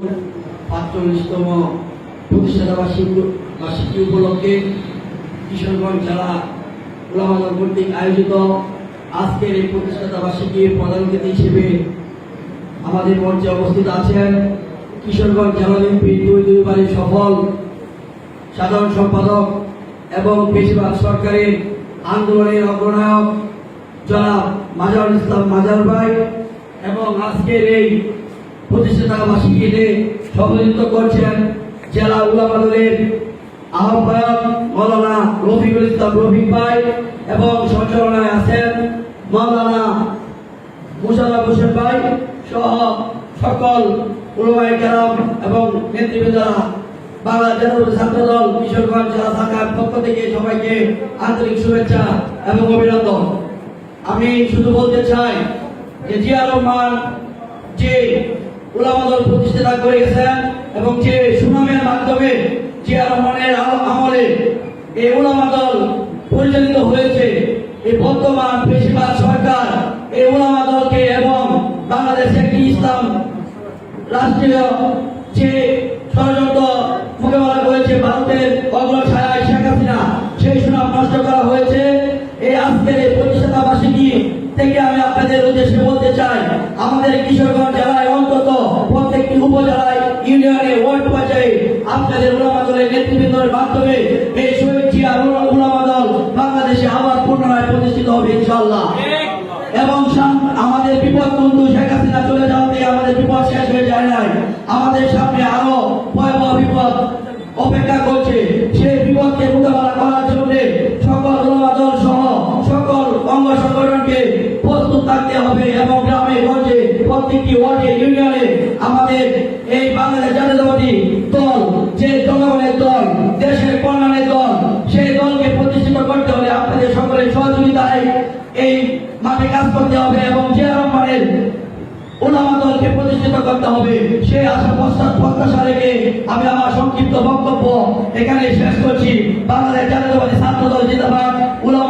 আটচল্লিশতম প্রতিষ্ঠাতা বার্ষিকী বার্ষিকী উপলক্ষে কিশোরগঞ্জ জেলা উলামাদল কর্তৃক আয়োজিত আজকের এই প্রতিষ্ঠাতা বার্ষিকীর প্রধান অতিথি হিসেবে আমাদের মঞ্চে উপস্থিত আছেন কিশোরগঞ্জ জেলা বিএনপি দুই দুইবারের সফল সাধারণ সম্পাদক এবং বেশিরভাগ সরকারের আন্দোলনের অগ্রনায়ক জনাব মাজারুল ইসলাম মাজার ভাই এবং আজকের এই প্রতিষ্ঠাতা বার্ষিকীতে সভাপতিত্ব করছেন জেলা উলামাদলের আহ্বায়ক মৌলানা রফিকুল ইসলাম রফিক ভাই এবং সঞ্চালনায় আছেন মৌলানা মুশারফ হোসেন ভাই সহ সকল উলমায়ে কেরাম এবং নেতৃবৃন্দরা বাংলা জাতীয় ছাত্র দল কিশোরগঞ্জ জেলা শাখার পক্ষ থেকে সবাইকে আন্তরিক শুভেচ্ছা এবং অভিনন্দন। আমি শুধু বলতে চাই যে জিয়া রহমান যে উলামা দল প্রতিষ্ঠাতা করে গেছেন এবং যে সুনামের মাধ্যমে জিয়া রহমানের আম- আমলে এই উলামা দল পরিচালিত হয়েছে, এই বর্তমান বেশিরভাগ সরকার এই উলামা দলকে এবং বাংলাদেশ একটি ইসলাম রাষ্ট্রীয় যে আপনাদের উদ্দেশ্যে বলতে চাই, আমাদের কিশোরগঞ্জ জেলায় অন্তত প্রত্যেকটি উপজেলায়, ইউনিয়নে, ওয়ার্ড পর্যায়ে আপনাদের উলামা দলের নেতৃবৃন্দের মাধ্যমে এই শহীদ জিয়া উলামা দল বাংলাদেশে আবার পুনরায় প্রতিষ্ঠিত হবে ইনশাআল্লাহ। এবং আমাদের বিপদ বন্ধু শেখ হাসিনা চলে যাওয়াতে আমাদের বিপদ শেষ হয়ে যায় নাই। আমাদের সামনে আরও ভয়াবহ বিপদ অপেক্ষা করছে। এবং গ্রামে, গঞ্জে, প্রত্যেকটি ওয়ার্ডে, ইউনিয়নে আমাদের এই বাংলাদেশ জাতীয়তাবাদী দল, যে জনগণের দল, দেশের কল্যাণের দল, সেই দলকে প্রতিষ্ঠিত করতে হলে আপনাদের সকলের সহযোগিতায় এই মাঠে কাজ করতে হবে এবং জিয়া রহমানের ওলামা দলকে প্রতিষ্ঠিত করতে হবে। সেই আশা প্রস্তাব প্রত্যাশা রেখে আমি আমার সংক্ষিপ্ত বক্তব্য এখানে শেষ করছি। বাংলাদেশ জাতীয়তাবাদী ছাত্র দল জিন্দাবাদ। উলামা